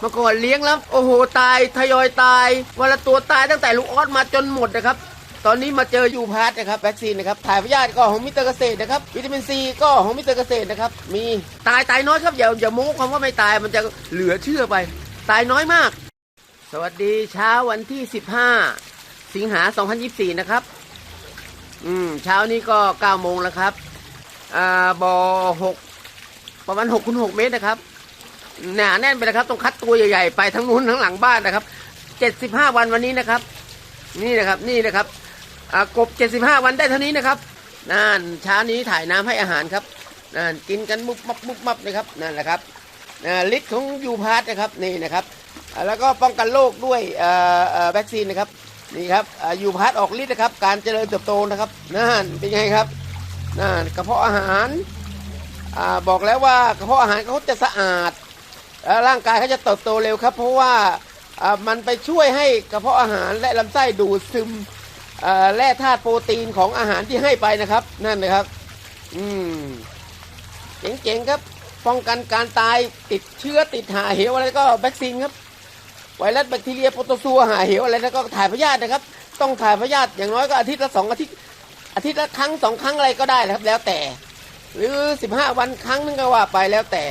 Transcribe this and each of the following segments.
เมื่อก่อนเลี้ยงแล้วโอ้โหตายทยอยตายวันละตัวตายตั้งแต่ลูกออสมาจนหมดนะครับ ตอนนี้มาเจอยูพาร์ตนะครับวัคซีนนะครับถ่ายพยาธิก็ของมิสเตอร์เกษตรนะครับวิตามินซีก็ของมิสเตอร์เกษตรนะครับมีตายตายน้อยครับอย่าอย่าโม้ความว่าไม่ตายมันจะเหลือเชื่อไป ตายน้อยมาก สวัสดีเช้าวันที่ 15 สิงหา 2024 นะครับ อืมเช้านี้ก็9โมงแล้วครับอ่าบ่อ6ประมาณ6คูณ6เมตรนะครับ หนาแน่นไปแล้วครับต้องคัดตัวใหญ่ๆไปทั้งนู้นทั้งหลังบ้านนะครับ75วันวันนี้นะครับ นี่นะครับนี่นะครับอ่ากบ75วันได้เท่านี้นะครับนั่นเช้านี้ถ่ายน้ำให้อาหารครับนั่นกินกันมุบมับมุบมับนะครับนั่นแหละครับอ่าฤทธิ์ของยูพาร์ตนะครับนี่นะครับแล้วก็ป้องกันโรคด้วยเอ่อเอ่อวัคซีนนะครับนี่ครับยูพาร์ตออกฤทธิ์นะครับ การเจริญเติบโตนะครับนั่นเป็นไงครับนั่นกระเพาะอาหารอบอกแล้วว่ากระเพาะอาหารเขาจะสะอาด ร่างกายเขาจะเติบโตเร็วครับ เพราะว่ามันไปช่วยให้กระเพาะอาหารและลำไส้ดูดซึมแร่ธาตุโปรตีนของอาหารที่ให้ไปนะครับ นั่นนะครับ อืมเจ๋งๆครับ ป้องกันการตายติดเชื้อติดหาเหวอะไรก็วัคซีนครับ ไวรัสแบคทีเรียโปรโตซัวหาเหวอะไรแล้วก็ถ่ายพยาธินะครับ ต้องถ่ายพยาธิอย่างน้อยก็อาทิตย์ละสองอาทิตย์อาทิตย์ละครั้งสองครั้งอะไรก็ได้นะครับ แล้วแต่ หรือสิบห้าวันครั้งนึงก็ว่าไปแล้วแต่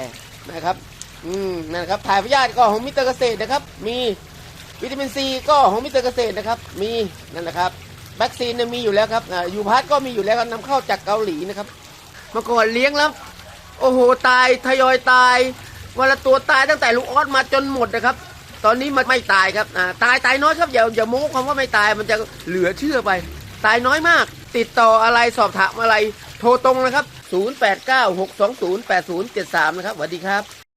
นะครับ อืมนั่นนะครับถ่ายพยาธิก็ของมิสเตอร์เกษตรนะครับ มีวิตามินซีก็ของมิสเตอร์เกษตรนะครับ มีนั่นแหละครับวัคซีนเนี่ยมีอยู่แล้วครับอยูพาร์ตก็มีอยู่แล้วครับนำเข้าจากเกาหลีนะครับเมื่อก่อนเลี้ยงแล้ว โอ้โหตายทยอยตายวันละตัวตายตั้งแต่ลูกออสมาจนหมดนะครับ ตอนนี้มันไม่ตายครับตายตายน้อยครับอย่าอย่าโม้ความว่าไม่ตายมันจะเหลือเชื่อไป ตายน้อยมาก ติดต่ออะไรสอบถามอะไร โทรตรงนะครับ 0896208073 นะครับสวัสดีครับ